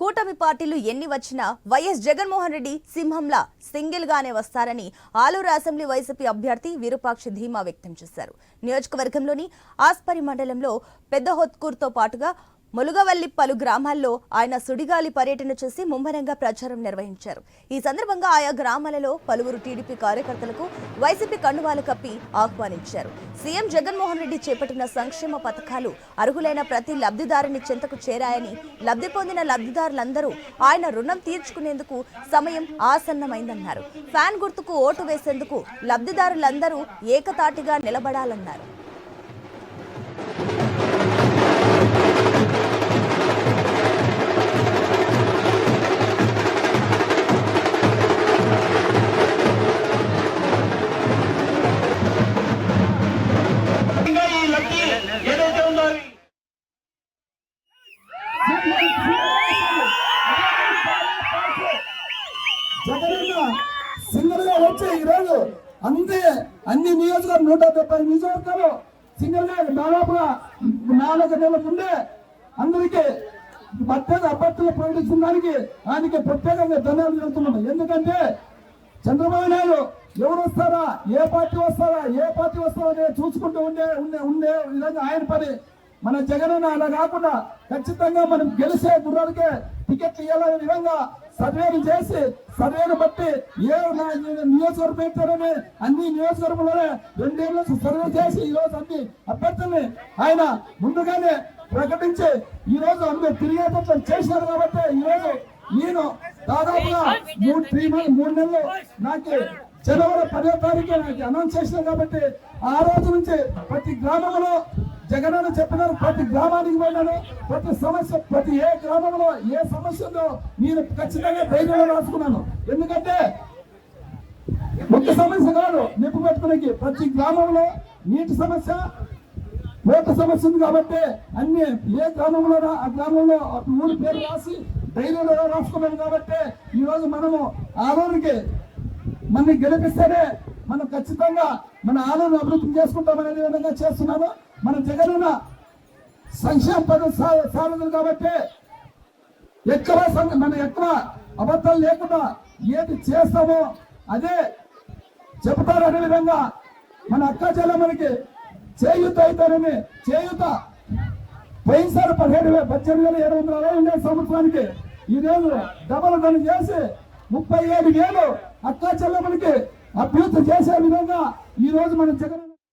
కూటమి పార్టీలు ఎన్ని వచ్చినా వైఎస్ జగన్మోహన్ రెడ్డి సింహంలా సింగిల్ గానే వస్తారని ఆలూరు అసెంబ్లీ వైసీపీ అభ్యర్థి విరూపాక్ష ధీమా వ్యక్తం చేశారు. నియోజకవర్గంలోని ఆస్పరి మండలంలో పెద్ద హోత్కూర్తో పాటుగా ములుగవల్లి పలు గ్రామాల్లో ఆయన సుడిగాలి పర్యటన చేసి ముమ్మరంగా ప్రచారం నిర్వహించారు. ఈ సందర్భంగా ఆయా గ్రామాలలో పలువురు టీడీపీ కార్యకర్తలకు వైసీపీ కండువాలు కప్పి ఆహ్వానించారు. సీఎం జగన్మోహన్ రెడ్డి చేపట్టిన సంక్షేమ పథకాలు అర్హులైన ప్రతి లబ్ధిదారుని చెంతకు చేరాయని లబ్ధి పొందిన లబ్ధిదారులందరూ ఆయన రుణం తీర్చుకునేందుకు సమయం ఆసన్నమైందన్నారు. ఫ్యాన్ గుర్తుకు ఓటు వేసేందుకు లబ్ధిదారులందరూ ఏకతాటిగా నిలబడాలన్నారు. జగనన్న సింగల్గా వచ్చే ఈరోజు అంతే అన్ని నియోజకవర్గం నూట డెబ్బై నియోజకవర్గాలు సింగల్గా దాదాపుగా నాలుగు నెలల ముందే అందరికీ ప్రత్యేక అభ్యర్థులు ప్రకటించిన దానికి ఆయనకి ప్రత్యేకంగా ధన్యవాదాలు చెబుతున్నాను ఎందుకంటే చంద్రబాబు నాయుడు ఎవరు వస్తారా? ఏ పార్టీ వస్తారా? ఏ పార్టీ వస్తారా చూసుకుంటూ ఉండే ఉండే ఉండే విధంగా ఆయన పని మన జగన్ అలా కాకుండా ఖచ్చితంగా మనం గెలిచే గుర్రాలకే టికెట్లు ఇవ్వాలనే విధంగా సర్వేలు చేసి సర్వేను బట్టి ఏ నియోజకవర్గం పెట్టారని అన్ని నియోజకవర్గంలోనే రెండేళ్ళు సర్వే చేసి ఈ రోజు అన్ని అభ్యర్థుల్ని ఆయన ముందుగానే ప్రకటించి ఈ రోజు అందరూ తిరిగేటట్లు చేసినారు కాబట్టి ఈ రోజు నేను దాదాపుగా మూడు త్రీ మంత్ మూడు నెలలు నాకు జనవరి పదో తారీఖు నాకు అనౌన్స్ చేసినాం కాబట్టి ఆ రోజు నుంచి ప్రతి గ్రామంలో జగనన్న చెప్పినారు ప్రతి గ్రామానికి పోయినాను ప్రతి సమస్య ప్రతి ఏ గ్రామంలో ఏ సమస్యలో నేను ఖచ్చితంగా ధైర్యంగా రాసుకున్నాను. ఎందుకంటే ఒక్క సమస్య కాదు నిప్పు పెట్టుకునేకి. ప్రతి గ్రామంలో నీటి సమస్య ఓటు సమస్య ఉంది కాబట్టి అన్ని ఏ గ్రామంలో ఆ గ్రామంలో ఊరి పేరు రాసి ధైర్యంలో రాసుకున్నాం కాబట్టి ఈ రోజు మనము ఆలూరుకి మనని గెలిపిస్తేనే మనం ఖచ్చితంగా మన ఆలూరు అభివృద్ధి చేసుకుంటామనే విధంగా చేస్తున్నాము మన జగనన్న సంక్షేమ సా సాధన కాబట్టి ఎక్కువ సంఘ- మన ఎక్కువ అబద్ధాలు లేకుండా ఏది చేస్తామో అదే చెబుతారు అనే విధంగా మన అక్క చెల్లెమ్మలకి చేయుత అవుతారని చేయుత. పోయినసారి పదిహేడు వేల పద్దెనిమిది వేల ఏడు వందల అరవై ఉండే సంవత్సరానికి ఈ రోజు డబల్ ధనం చేసి ముప్పై ఏడు వేలు అక్క చెల్లెమ్మలకి అభ్యర్థి చేసే విధంగా ఈ రోజు మన జగన్